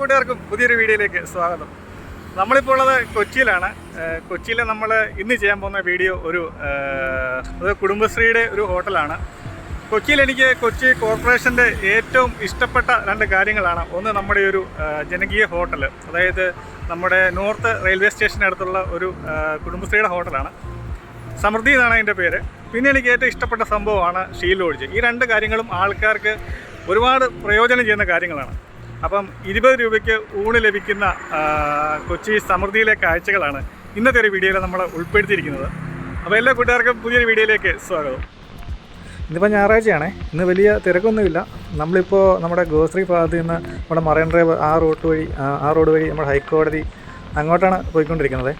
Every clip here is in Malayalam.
കൂട്ടുകാർക്കും പുതിയൊരു വീഡിയോയിലേക്ക് സ്വാഗതം. നമ്മളിപ്പോൾ ഉള്ളത് കൊച്ചിയിലാണ്. കൊച്ചിയിൽ നമ്മൾ ഇന്ന് ചെയ്യാൻ പോകുന്ന വീഡിയോ ഒരു കുടുംബശ്രീയുടെ ഒരു ഹോട്ടലാണ്. കൊച്ചിയിൽ എനിക്ക് കൊച്ചി കോർപ്പറേഷന്റെ ഏറ്റവും ഇഷ്ടപ്പെട്ട രണ്ട് കാര്യങ്ങളാണ്. ഒന്ന് നമ്മുടെ ഒരു ജനകീയ ഹോട്ടൽ അതായത് നമ്മുടെ നോർത്ത് റെയിൽവേ സ്റ്റേഷനടുത്തുള്ള ഒരു കുടുംബശ്രീയുടെ ഹോട്ടലാണ്. സമൃദ്ധി എന്നാണ് അതിന്റെ പേര്. പിന്നെ എനിക്ക് ഏറ്റവും ഇഷ്ടപ്പെട്ട സംഭവമാണ് ഷീ ലോഡ്ജ് ഈ രണ്ട് കാര്യങ്ങളും ആൾക്കാർക്ക് ഒരുപാട് പ്രയോജനം ചെയ്യുന്ന കാര്യങ്ങളാണ്. അപ്പം ഇരുപത് രൂപയ്ക്ക് ഊണ് ലഭിക്കുന്ന കൊച്ചി സമൃദ്ധിയിലെ കാഴ്ചകളാണ് ഇന്നത്തെ ഒരു വീഡിയോയിൽ നമ്മൾ ഉൾപ്പെടുത്തിയിരിക്കുന്നത്. അപ്പോൾ എല്ലാ കൂട്ടുകാർക്കും പുതിയൊരു വീഡിയോയിലേക്ക് സ്വാഗതം. ഇന്നിപ്പോൾ ഞായറാഴ്ചയാണ്. ഇന്ന് വലിയ തിരക്കൊന്നുമില്ല. നമ്മളിപ്പോൾ നമ്മുടെ ഗ്രോസറി ഭാഗത്ത് നിന്ന് നമ്മുടെ മറൈൻ ഡ്രൈവ് ആ റോഡ് വഴി ആ, റോഡ് വഴി നമ്മുടെ ഹൈക്കോടതി അങ്ങോട്ടാണ് പോയിക്കൊണ്ടിരിക്കുന്നത്.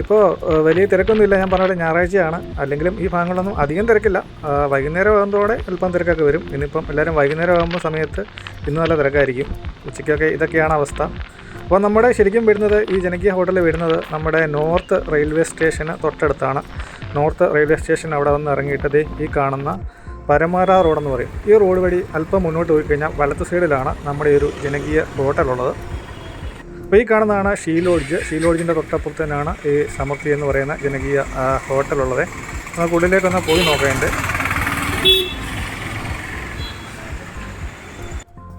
ഇപ്പോൾ വലിയ തിരക്കൊന്നുമില്ല. ഞാൻ പറഞ്ഞ പോലെ ഞായറാഴ്ചയാണ്. അല്ലെങ്കിലും ഈ ഭാഗങ്ങളിലൊന്നും അധികം തിരക്കില്ല. വൈകുന്നേരം ആകുന്നതോടെ അല്പം തിരക്കൊക്കെ വരും. ഇനിയിപ്പം എല്ലാവരും വൈകുന്നേരം ആകുമ്പോൾ സമയത്ത് ഇന്ന് നല്ല തിരക്കായിരിക്കും. ഉച്ചയ്ക്കൊക്കെ ഇതൊക്കെയാണ് അവസ്ഥ. അപ്പോൾ നമ്മുടെ ശരിക്കും വരുന്നത് ഈ ജനകീയ ഹോട്ടൽ വരുന്നത് നമ്മുടെ നോർത്ത് റെയിൽവേ സ്റ്റേഷന് തൊട്ടടുത്താണ്. നോർത്ത് റെയിൽവേ സ്റ്റേഷൻ അവിടെ വന്ന് ഇറങ്ങിയിട്ടത് ഈ കാണുന്ന പരമാര റോഡെന്ന് പറയും. ഈ റോഡ് വഴി അല്പം മുന്നോട്ട് പോയി കഴിഞ്ഞാൽ വലത്ത് സൈഡിലാണ് നമ്മുടെ ഒരു ജനകീയ ഹോട്ടലുള്ളത് അപ്പോൾ ഈ കാണുന്നതാണ് ഷീ ലോഡ്ജ്. ഷീ ലോഡ്ജിന്റെ തൊട്ടപ്പുറത്ത് തന്നെയാണ് ഈ സമൃദ്ധി എന്ന് പറയുന്ന ജനകീയ ഹോട്ടലുള്ളത് നമുക്ക് ഉള്ളിലേക്കൊന്ന് പോയി നോക്കേണ്ടത്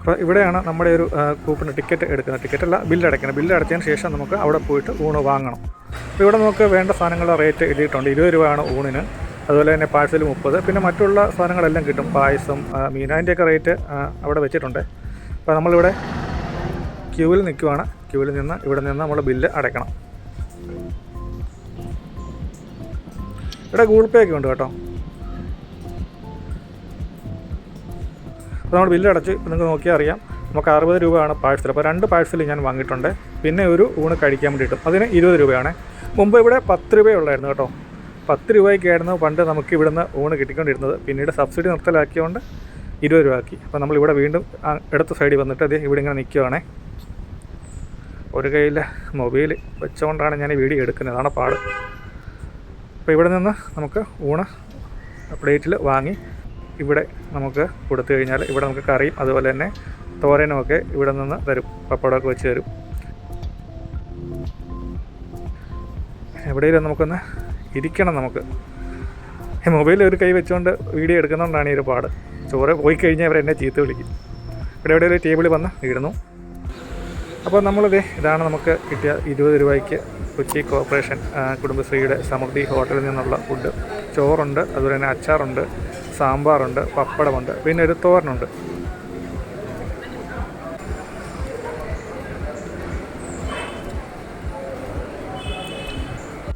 അപ്പോൾ ഇവിടെയാണ് നമ്മുടെ ഒരു കൂപ്പൺ ടിക്കറ്റ് എടുക്കുന്നത്. ടിക്കറ്റ് അല്ല ബില്ല് അടയ്ക്കണം ബില്ല് അടച്ചതിന് ശേഷം നമുക്ക് അവിടെ പോയിട്ട് ഊണ് വാങ്ങണം. അപ്പോൾ ഇവിടെ നമുക്ക് വേണ്ട സാധനങ്ങളുടെ റേറ്റ് എഴുതിയിട്ടുണ്ട്. ഇരുപത് രൂപയാണ് ഊണിന്. അതുപോലെ തന്നെ പാഴ്സൽ മുപ്പത്. പിന്നെ മറ്റുള്ള സാധനങ്ങളെല്ലാം കിട്ടും. പായസം മീൻ. അതിന്റെയൊക്കെ റേറ്റ് അവിടെ വെച്ചിട്ടുണ്ട്. അപ്പോൾ നമ്മളിവിടെ ക്യൂവിൽ നിൽക്കുവാണ്. ക്യൂവിൽ നിന്ന് ഇവിടെ നിന്ന് നമ്മൾ ബില്ല് അടയ്ക്കണം. ഇവിടെ ഗൂഗിൾ പേ ഒക്കെ ഉണ്ട് കേട്ടോ. അപ്പോൾ നമ്മൾ ബില്ലടച്ച് നിങ്ങൾക്ക് നോക്കിയാൽ അറിയാം. നമുക്ക് അറുപത് രൂപയാണ് പാഴ്സൽ അപ്പോൾ രണ്ട് പാഴ്സൽ ഞാൻ വാങ്ങിയിട്ടുണ്ട്. പിന്നെ ഒരു ഊണ് കഴിക്കാൻ വേണ്ടിയിട്ടും. അതിന് ഇരുപത് രൂപയാണ്. മുമ്പ് ഇവിടെ പത്ത് രൂപയുള്ളായിരുന്നു കേട്ടോ. പത്ത് രൂപയ്ക്കായിരുന്നു പണ്ട് നമുക്ക് ഇവിടുന്ന് ഊണ് കിട്ടിക്കൊണ്ടിരുന്നത്. പിന്നീട് സബ്സിഡി നിർത്തലാക്കിയതുകൊണ്ട് ഇരുപത് രൂപ ആക്കി അപ്പോൾ നമ്മൾ ഇവിടെ വീണ്ടും ആ സൈഡിൽ വന്നിട്ട് അത് ഇവിടെ ഇങ്ങനെ നിൽക്കുകയാണേ ഒരു കയ്യിൽ മൊബൈൽ വെച്ചുകൊണ്ടാണ് ഞാൻ ഈ വീഡിയോ എടുക്കുന്നത്. അതാണ് പാട്. അപ്പോൾ ഇവിടെ നിന്ന് നമുക്ക് ഊണ് പ്ലേറ്റിൽ വാങ്ങി ഇവിടെ നമുക്ക് കൊടുത്തു കഴിഞ്ഞാൽ ഇവിടെ നമുക്ക് കറിയും അതുപോലെ തന്നെ തോരനുമൊക്കെ ഇവിടെ നിന്ന് തരും പപ്പടമൊക്കെ വെച്ച് തരും. എവിടെയെങ്കിലും നമുക്കൊന്ന് ഇരിക്കണം നമുക്ക്. ഈ ഒരു കൈ വെച്ചുകൊണ്ട് വീഡിയോ എടുക്കുന്നതുകൊണ്ടാണ് ഈ ഒരു പാട്. ചോറ് പോയി കഴിഞ്ഞാൽ അവർ എന്നെ ചീത്ത വിളിക്കും. ഇവിടെ എവിടെ ഒരു ടേബിളിൽ വന്ന് ഇടുന്നു. അപ്പോൾ നമ്മളിത് ഇതാണ് നമുക്ക് കിട്ടിയ ഇരുപത് രൂപയ്ക്ക് കൊച്ചി കോർപ്പറേഷൻ കുടുംബശ്രീയുടെ സമൃദ്ധി ഹോട്ടലിൽ നിന്നുള്ള ഫുഡ്. ചോറുണ്ട് അതുപോലെ തന്നെ അച്ചാറുണ്ട് സാമ്പാറുണ്ട് പപ്പടമുണ്ട് പിന്നെ ഒരു തോരനുണ്ട്.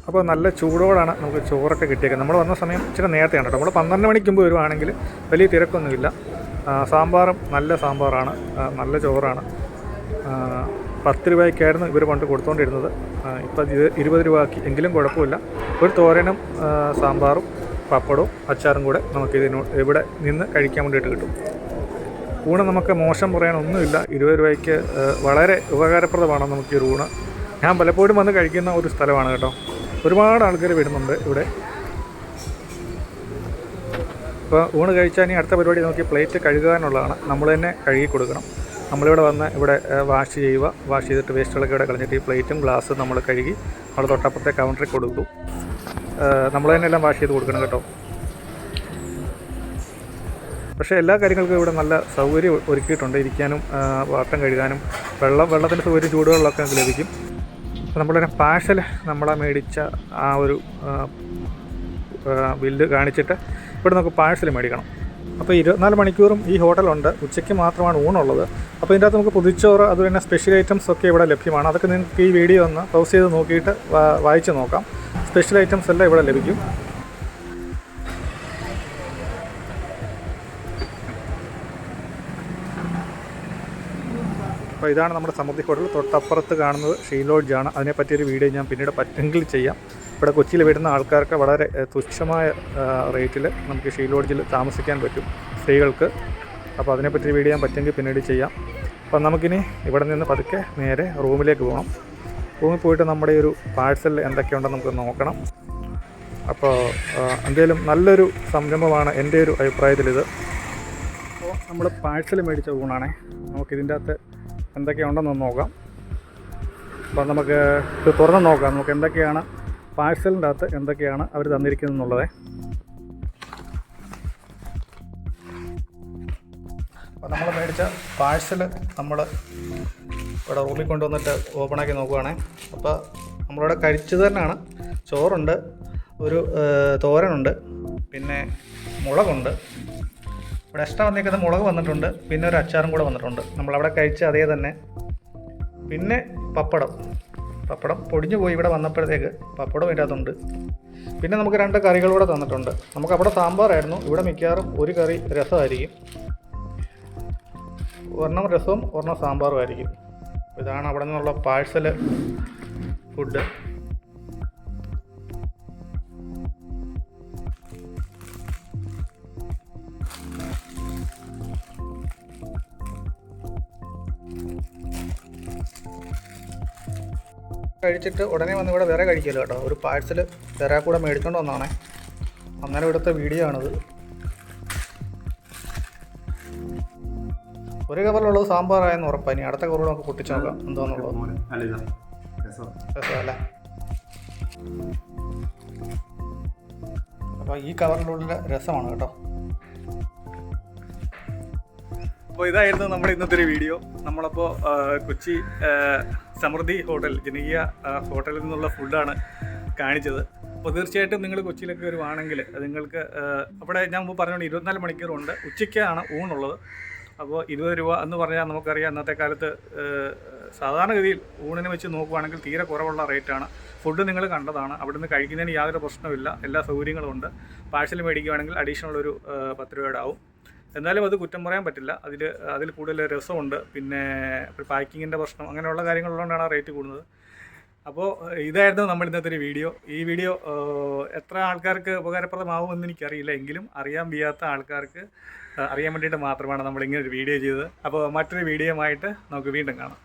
അപ്പോൾ നല്ല ചൂടോടാണ് നമുക്ക് ചോറൊക്കെ കിട്ടിയേക്കുന്നത്. നമ്മൾ വന്ന സമയം ഇച്ചിരി നേരത്തെയാണ് കേട്ടോ. നമ്മൾ പന്ത്രണ്ട് മണിക്ക് മുമ്പ് വരുവാണെങ്കിൽ വലിയ തിരക്കൊന്നുമില്ല. സാമ്പാറും നല്ല സാമ്പാറാണ്. നല്ല ചോറാണ്. പത്ത് രൂപയ്ക്കായിരുന്നു ഇവർ പണ്ട് കൊടുത്തുകൊണ്ടിരുന്നത് ഇപ്പം ഇത് ഇരുപത് രൂപ ആക്കി എങ്കിലും കുഴപ്പമില്ല. ഒരു തോരനും സാമ്പാറും പപ്പടവും അച്ചാറും കൂടെ നമുക്ക് ഇതിനോ ഇവിടെ നിന്ന് കഴിക്കാൻ വേണ്ടിയിട്ട് കിട്ടും. ഊണ് നമുക്ക് മോശം പറയാനൊന്നുമില്ല ഇരുപത് രൂപയ്ക്ക് വളരെ ഉപകാരപ്രദമാണ് നമുക്ക് ഈ ഊണ്. ഞാൻ പലപ്പോഴും വന്ന് കഴിക്കുന്ന ഒരു സ്ഥലമാണ് കേട്ടോ. ഒരുപാട് ആൾക്കാർ വരുന്നുണ്ട് ഇവിടെ. ഇപ്പോൾ ഊണ് കഴിച്ചാൽ ഇനി അടുത്ത പരിപാടി നോക്കി പ്ലേറ്റ് കഴുകാനുള്ളതാണ്. നമ്മൾ തന്നെ കഴുകി കൊടുക്കണം. നമ്മളിവിടെ വന്ന് ഇവിടെ വാഷ് ചെയ്യുക. വാഷ് ചെയ്തിട്ട് വേസ്റ്റുകളൊക്കെ ഇവിടെ കളഞ്ഞിട്ട് ഈ പ്ലേറ്റും ഗ്ലാസ്സും നമ്മൾ കഴുകി നമ്മൾ തൊട്ടപ്പുറത്തെ കൗണ്ടറിൽ കൊടുക്കും. നമ്മൾ തന്നെ എല്ലാം വാഷ് ചെയ്ത് കൊടുക്കണം കേട്ടോ. പക്ഷേ എല്ലാ കാര്യങ്ങൾക്കും ഇവിടെ നല്ല സൗകര്യം ഒരുക്കിയിട്ടുണ്ട്. ഇരിക്കാനും വാട്ടം കഴുകാനും വെള്ളം വെള്ളത്തിന്റെ സൗകര്യം ചൂടുവെള്ളമൊക്കെ നമുക്ക് ലഭിക്കും. തന്നെ പാഴ്സൽ നമ്മളെ മേടിച്ച ആ ഒരു ബില്ല് കാണിച്ചിട്ട് ഇവിടെ നമുക്ക് പാഴ്സൽ മേടിക്കണം. അപ്പോൾ ഇരുപത്തിനാല് മണിക്കൂറും ഈ ഹോട്ടലുണ്ട്. ഉച്ചയ്ക്ക് മാത്രമാണ് ഊണുള്ളത്. അപ്പോൾ ഇതിന്റെ അകത്ത് നമുക്ക് പുതിച്ചോറ് അതുപോലെ തന്നെ സ്പെഷ്യൽ ഐറ്റംസ് ഒക്കെ ഇവിടെ ലഭ്യമാണ്. അതൊക്കെ നിങ്ങൾക്ക് ഈ വീഡിയോ ഒന്ന് പൗസ് ചെയ്ത് നോക്കിയിട്ട് വായിച്ച് നോക്കാം. സ്പെഷ്യൽ ഐറ്റംസ് എല്ലാം ഇവിടെ ലഭിക്കും. അപ്പോൾ ഇതാണ് നമ്മുടെ സമൃദ്ധി ഹോട്ടൽ. തൊട്ടപ്പുറത്ത് കാണുന്നത് ഷീ ലോഡ്ജാണ് അതിനെപ്പറ്റിയൊരു വീഡിയോ ഞാൻ പിന്നീട് പറ്റെങ്കിൽ ചെയ്യാം. ഇവിടെ കൊച്ചിയിൽ വരുന്ന ആൾക്കാർക്ക് വളരെ തുച്ഛമായ റേറ്റിൽ നമുക്ക് ഷീ ലോഡ്ജിൽ താമസിക്കാൻ പറ്റും സ്ത്രീകൾക്ക്. അപ്പോൾ അതിനെപ്പറ്റി വീഡിയോ ഞാൻ പറ്റെങ്കിൽ പിന്നീട് ചെയ്യാം. അപ്പം നമുക്കിനി ഇവിടെ നിന്ന് പതുക്കെ നേരെ റൂമിലേക്ക് പോകണം. റൂമിൽ പോയിട്ട് നമ്മുടെ ഈ ഒരു പാഴ്സൽ എന്തൊക്കെയുണ്ടെന്ന് നമുക്ക് നോക്കണം. അപ്പോൾ എന്തെങ്കിലും നല്ലൊരു സംരംഭമാണ് എന്റെ ഒരു അഭിപ്രായത്തിൽ അഭിപ്രായത്തിലിത്. അപ്പോൾ നമ്മൾ പാഴ്സൽ മേടിച്ച ഊണാണേ. നമുക്കിതിന്റെ അകത്ത് എന്തൊക്കെയുണ്ടെന്ന് നോക്കാം. അപ്പോൾ നമുക്ക് ഇത് തുറന്ന് നോക്കാം. നമുക്ക് എന്തൊക്കെയാണ് പാഴ്സലിന്റെ അകത്ത് എന്തൊക്കെയാണ് അവർ തന്നിരിക്കുന്നത് എന്നുള്ളത്. അപ്പോൾ നമ്മൾ മേടിച്ച പാഴ്സൽ നമ്മൾ ഇവിടെ റൂമിൽ കൊണ്ടുവന്നിട്ട് ഓപ്പണാക്കി നോക്കുവാണേ. അപ്പോൾ നമ്മളിവിടെ കഴിച്ചത് തന്നെയാണ്. ചോറുണ്ട് ഒരു തോരനുണ്ട് പിന്നെ മുളകുണ്ട്. ഇവിടെ എക്സ്ട്രാ വന്നിരിക്കുന്ന മുളക് വന്നിട്ടുണ്ട് പിന്നെ ഒരു അച്ചാറും കൂടെ വന്നിട്ടുണ്ട്. നമ്മളവിടെ കഴിച്ച അതേ തന്നെ. പിന്നെ പപ്പടം. പപ്പടം പൊടിഞ്ഞു പോയി ഇവിടെ വന്നപ്പോഴത്തേക്ക് പപ്പടം ഇതിനകത്തുണ്ട് പിന്നെ നമുക്ക് രണ്ട് കറികൾ കൂടെ തന്നിട്ടുണ്ട്. നമുക്ക് അവിടെ സാമ്പാറായിരുന്നു. ഇവിടെ മിക്കവാറും ഒരു കറി രസമായിരിക്കും. ഒരെണ്ണം രസവും ഒരെണ്ണം സാമ്പാറും ആയിരിക്കും. ഇതാണ് അവിടെ നിന്നുള്ള പാഴ്സൽ ഫുഡ് കഴിച്ചിട്ട് ഉടനെ വന്ന് ഇവിടെ വേറെ കഴിക്കല്ലോ കേട്ടോ. ഒരു പാഴ്സൽ വേറെ കൂടെ മേടിച്ചോണ്ട് വന്നാണേ. അന്നേരം ഇവിടുത്തെ വീഡിയോ ആണിത്. ഒരു കവറിലുള്ളത് സാമ്പാറായെന്ന് ഉറപ്പാണ് ഇനി അടുത്ത കവറിൽ നമുക്ക് പൊട്ടിച്ച് നോക്കാം. എന്താന്നുള്ളത്. അല്ല അപ്പോൾ ഈ കവറിലുള്ള രസമാണ് കേട്ടോ. അപ്പോൾ ഇതായിരുന്നു നമ്മുടെ ഇന്നത്തെ ഒരു വീഡിയോ. നമ്മളപ്പോൾ കൊച്ചി സമൃദ്ധി ഹോട്ടൽ ജനകീയ ഹോട്ടലിൽ നിന്നുള്ള ഫുഡാണ് കാണിച്ചത്. അപ്പോൾ തീർച്ചയായിട്ടും നിങ്ങൾ കൊച്ചിയിലൊക്കെ വരുവാണെങ്കിൽ അത് നിങ്ങൾക്ക് അവിടെ ഞാൻ മുമ്പ് പറഞ്ഞുകൊണ്ട് ഇരുപത്തിനാല് മണിക്കൂറുണ്ട്. ഉച്ചയ്ക്കാണ് ഊണുള്ളത്. അപ്പോൾ ഇരുപത് രൂപ എന്ന് പറഞ്ഞാൽ നമുക്കറിയാം ഇന്നത്തെ കാലത്ത് സാധാരണഗതിയിൽ ഊണിനെ വെച്ച് നോക്കുവാണെങ്കിൽ തീരെ കുറവുള്ള റേറ്റാണ്. ഫുഡ് നിങ്ങൾ കണ്ടതാണ്. അവിടുന്ന് കഴിക്കുന്നതിന് യാതൊരു പ്രശ്നമില്ല എല്ലാ സൗകര്യങ്ങളും ഉണ്ട്. പാഴ്സൽ മേടിക്കുകയാണെങ്കിൽ അഡീഷണൽ ഒരു പത്ത് രൂപയുടെ ആവും. എന്നാലും അത് കുറ്റം പറയാൻ പറ്റില്ല. അതിൽ അതിൽ കൂടുതൽ രസമുണ്ട്. പിന്നെ പാക്കിങ്ങിന്റെ പ്രശ്നം അങ്ങനെയുള്ള കാര്യങ്ങളുള്ളതുകൊണ്ടാണ് ആ റേറ്റ് കൂടുന്നത്. അപ്പോൾ ഇതായിരുന്നു നമ്മൾ ഇന്നത്തെ ഒരു വീഡിയോ. ഈ വീഡിയോ എത്ര ആൾക്കാർക്ക് ഉപകാരപ്രദമാവുമെന്ന് എനിക്കറിയില്ല. എങ്കിലും അറിയാൻ വയ്യാത്ത ആൾക്കാർക്ക് അറിയാൻ വേണ്ടിയിട്ട് മാത്രമാണ് നമ്മൾ ഇങ്ങനെ ഒരു വീഡിയോ ചെയ്തത്. അപ്പോൾ മറ്റൊരു വീഡിയോ ആയിട്ട് നമുക്ക് വീണ്ടും കാണാം.